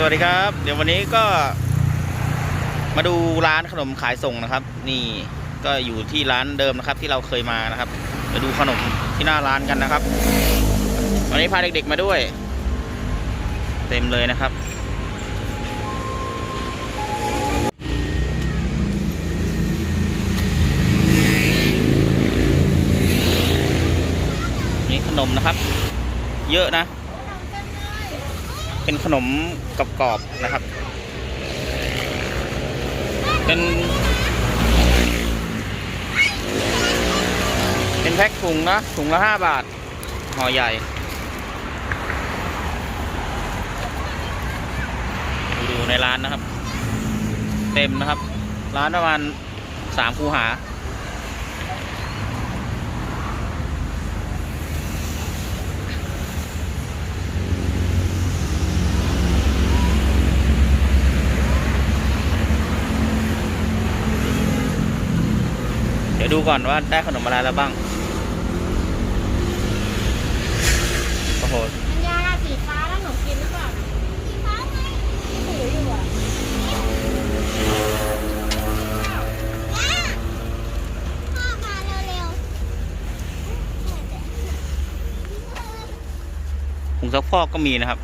สวัสดีครับ เดี๋ยววันนี้ก็มาดูร้านขนมขายส่งนะครับ นี่ก็อยู่ที่ร้านเดิมนะครับ ที่เราเคยมานะครับมาดูขนมที่หน้าร้านกันนะครับ วันนี้พาเด็กๆมาด้วย เต็มเลยนะครับ นี่ขนมนะครับ เยอะนะ เป็นขนมกรอบๆนะครับ เป็นเป็นแพ็คถุงนะถุงละห้าบาทห่อใหญ่ดูในร้านนะครับ เต็มนะครับ ร้านประมาณสามคูหา ยวดูก่อนว่าได้ขนมอะไรแล้วบ้าง โอ้โหมันยาสีฟ้าแล้วหนูกินหรือเปล่าสีฟ้าไงถืออยู่อะพ่อมาเร็วผงซักฟอกก็มีนะครับ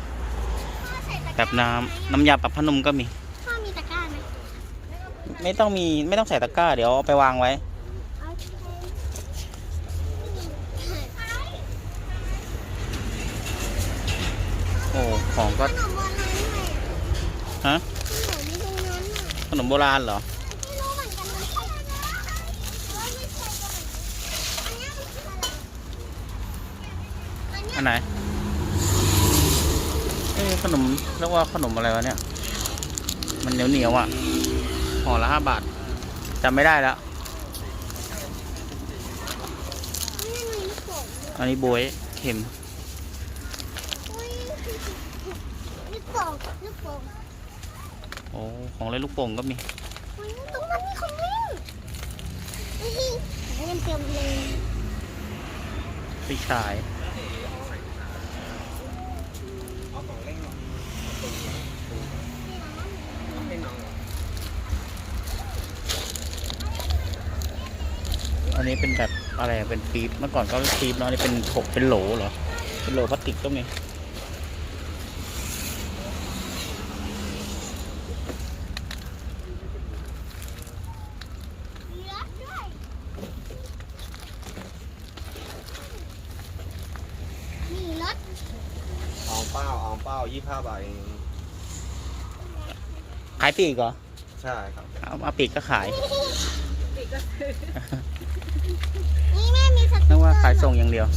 ๆแบบน้ำน้ำยาปรับผ้านุ่มก็มี พ่อมีตะกร้าไหม ไม่ต้องมีไม่ต้องใส่ตะกร้า เดี๋ยวเอาไปวางไว้ โอเค โอ้ของก็ฮะขนมโบราณเหรออันไหนเอ้ขนมเรียกว่าขนมอะไรวะเนี่ย มันเหนียวเหนียวอะห่อละห้าบาทจำไม่ได้แล้วอันนี้บวยเข็ม อุ๊ยลูกโป่งลูกโป่ง โอ้ ของเล่นลูกโป่งก็มีอุ๊ยตรงนั้นมีคนวิ่งเฮ้ยเล่นเต็มเลยปีชายอันนี้เป็นแบบอะไรอะเป็นปี๊บเมื่อก่อนก็ปี๊บเนาะอันนี่เป็นถกเป็นโหลเหรอเป็นโหลพลาสติกก็มีมีรถด้วยมีรถ เอาเป้าเอาเป้า ยี่ห้าบาทเองขายปีกเหรอ ใช่ครับ เอามาปีกก็ขาย นี่แม่มีสติ๊กเกอร์นึกว่าขายส่งอย่างเดียว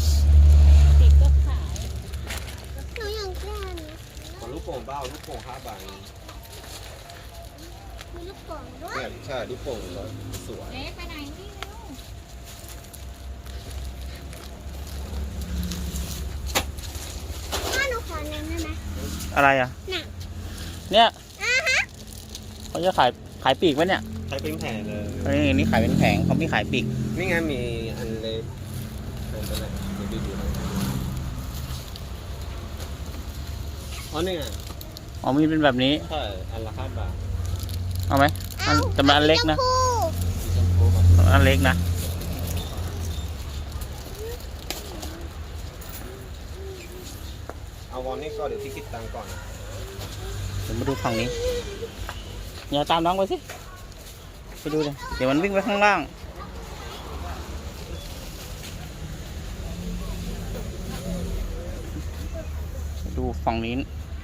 หนูอยากได้อันนี้ขอลูกโป่งเป้าลูกโป่งห้าบาทเองมีลูกโป่งด้วย เนี่ยใช่ ลูกโป่งก็สวย เอ๊ะไปไหนนี่เร็วพ่อหนูขอเล่นได้ไหม อะไรอะ น่ะเนี่ยอ่าฮะเขาจะขายขายปีกไหมเนี่ยใช้เป็นแผ่นเลยอันนี้นี่ขายเป็นแผงเขาไม่ขายปีก นี่ไงมีอันเล็กอันเป็นอะไรเดี๋ยวดูดูอ๋อนี่ไงอ๋อมีเป็นแบบนี้ ใช่อันละห้าบาทเอาไหมอันแต่มันอันเล็กนะชมพูสีชมพูกับอันเล็กนะ เอาวอนนี่ก็เดี๋ยวพี่คิดตังค์ก่อนเดี๋ยวมาดูฝั่งนี้ อย่าตามน้องไปสิ ไปดูเลยเดี๋ยวมันวิ่งไปข้างล่าง ดูฝั่งนี้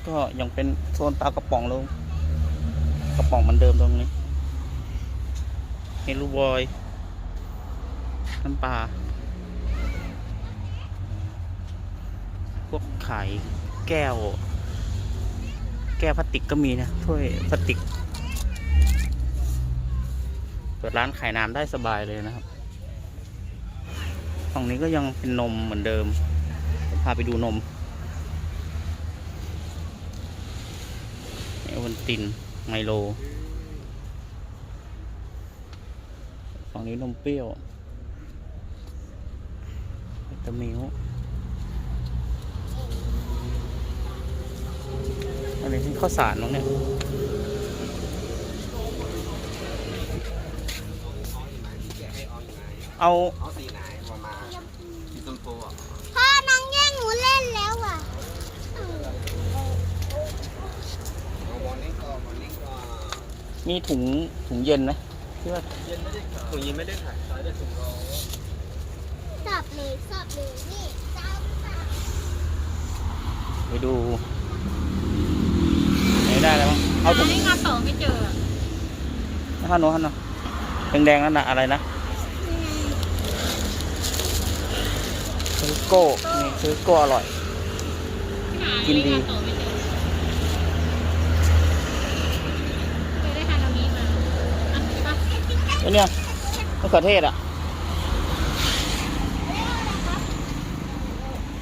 ก็ยังเป็นโซนปลากระป๋องลงกระป๋องเหมือนเดิมตรงนี้เฮลูบอยน้ำปลาพวกไขาย แก้ว แก้วพลาสติกก็มีนะถ้วยพลาสติก เปิดร้านขายน้ำได้สบายเลยนะครับฝั่งนี้ก็ยังเป็นนมเหมือนเดิมพาไปดูนมเอวันติน ไมโล ฝั่งนี้นมเปรี้ยวตามิล ข้าวสารมั้งเนี่ยแกะให้ออนไลน์เอาเอาสีไหนมามาสีชมพูอะพ่อน้องแย่งหนูเล่นแล้วอะเอาวอร์นิ่งก่อนวอร์นิ่งก่อนมีถุงถุงเย็นไหมที่ว่าเย็นไม่ได้ขายถุงเย็นไม่ได้ขายขายได้ถุงร้อนสับเลยสับเลยนี่เจ้าสับไปดู ไหนได้แล้วมั้งเอาถุงให้งานต่อไม่เจอฮันโนฮันโนแดงๆนั่นน่ะอะไรนะซื้อโก้นี่ซื้อโก้อร่อยหากินดีให้งานต่อไม่เจอเคยได้ฮานามิมาอะใช่ปะไอ้เนี่ยมะเขือเทศอะ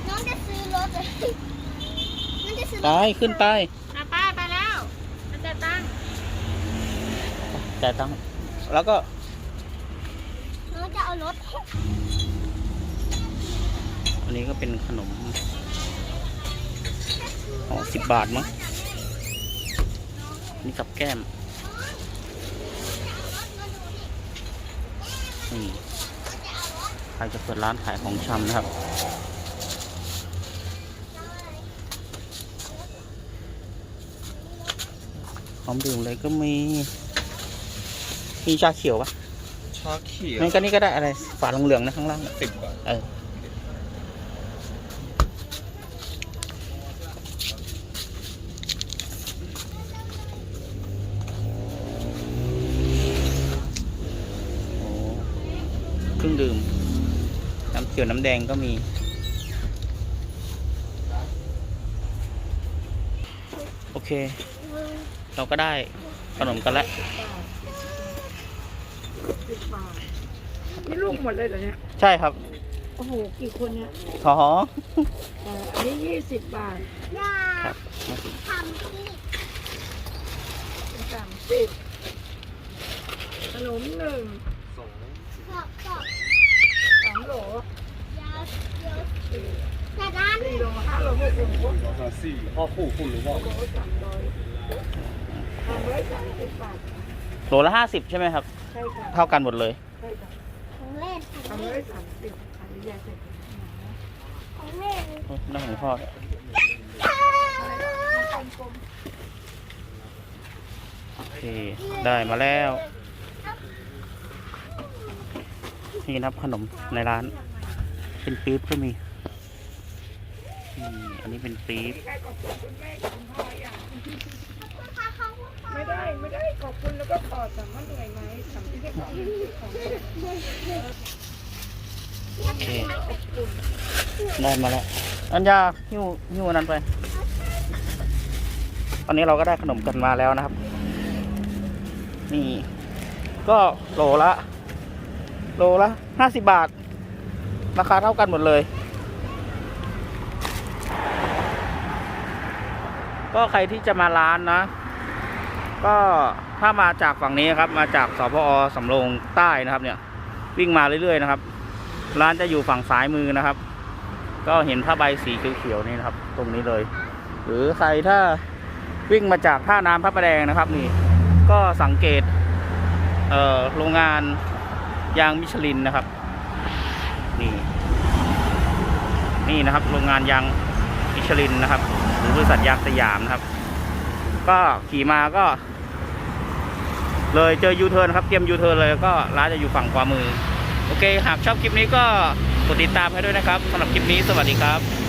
น้องจะซื้อรถเลยน้องจะซื้อรไปถขึ้นไปอะป้าไปแล้วมันจะตั้ง จ่ายตังค์แล้วก็น้องจะเอารถอันนี้ก็เป็นขนมอ๋อสิบบาทมั้งนี่กับแก้มนี่ใครจะเปิดร้านขายของชำนะครับ ของดื่มเลยก็มี มีชาเขียวปะชาเขียวนี่ก็นี่ก็ได้อะไร ฝาเหลืองๆนะข้างล่างสิบบาทเออโอ้เครื่องดื่ม น้ำเขียวน้ำแดงก็มี โอเค เราก็ได้ขนมกันแล้ว นี่ลูกหมดเลยเหรอเนี่ยใช่ครับโอ้โหกี่คนเนี่ยขอเอ่ออันนี้ยี่สิบบาทยาครับทำที่สามสิบขนมหนึ่งสองสอบสอบสามโหลยาวเยอะแต่ด้านสี่โหลห้าโหลหกโหลสองสี่พ่อคู่คุณหรือพ่อโหลสามร้อยสามร้อยสามสิบบาท โหลละห้าสิบใช่ไหมครับ ใช่ค่ะเท่ากันหมดเลย ใช่ค่ะของเล่นขสาองมร้อเล่ยนสามสิบอันนี้ยาเสร็จของเล่นนั่นของพ่อเนี่ยโอเค ได้มาแล้ว นี่นะครับขนมในร้าน เป็นปี๊บก็มีนี่อันนี้เป็นปี๊บใครขอบคุณคุณแม่กับคุณพ่ออย่างค่ะเขาไม่ได้ ไม่ได้ ขอบคุณแล้วก็ขอสามารถเหนื่อยไหม ได้ขอนโอเค ได้มาแล้ว อัญญาหิ้วหิ้วอันนั้นไป ตอนนี้เราก็ได้ขนมกันมาแล้วนะครับ นี่ ก็โลละ โลละห้าสิบบาท ราคาเท่ากันหมดเลย ก็ใครที่จะมาร้านนะ ก็ ถ้ามาจากฝั่งนี้ครับ มาจากสพอสำโรงใต้นะครับเนี่ย วิ่งมาเรื่อยๆนะครับ ร้านจะอยู่ฝั่งซ้ายมือนะครับ ก็เห็นผ้าใบสีเขียวๆนี่นะครับ ตรงนี้เลย หรือใครถ้าวิ่งมาจากท่าน้ำพระประแดงนะครับนี่ ก็สังเกตเอ่อโรงงานยางมิชลินนะครับ นี่ นี่นะครับโรงงานยางมิชลินนะครับ หรือบริษัทยางสยามนะครับ ก็ขี่มาก็ เลยเจอยูเทิร์นครับเตรียมยูเทิร์นเลยก็ร้านจะอยู่ฝั่งขวามือ โอเค หากชอบคลิปนี้ก็กดติดตามให้ด้วยนะครับสำหรับคลิปนี้สวัสดีครับ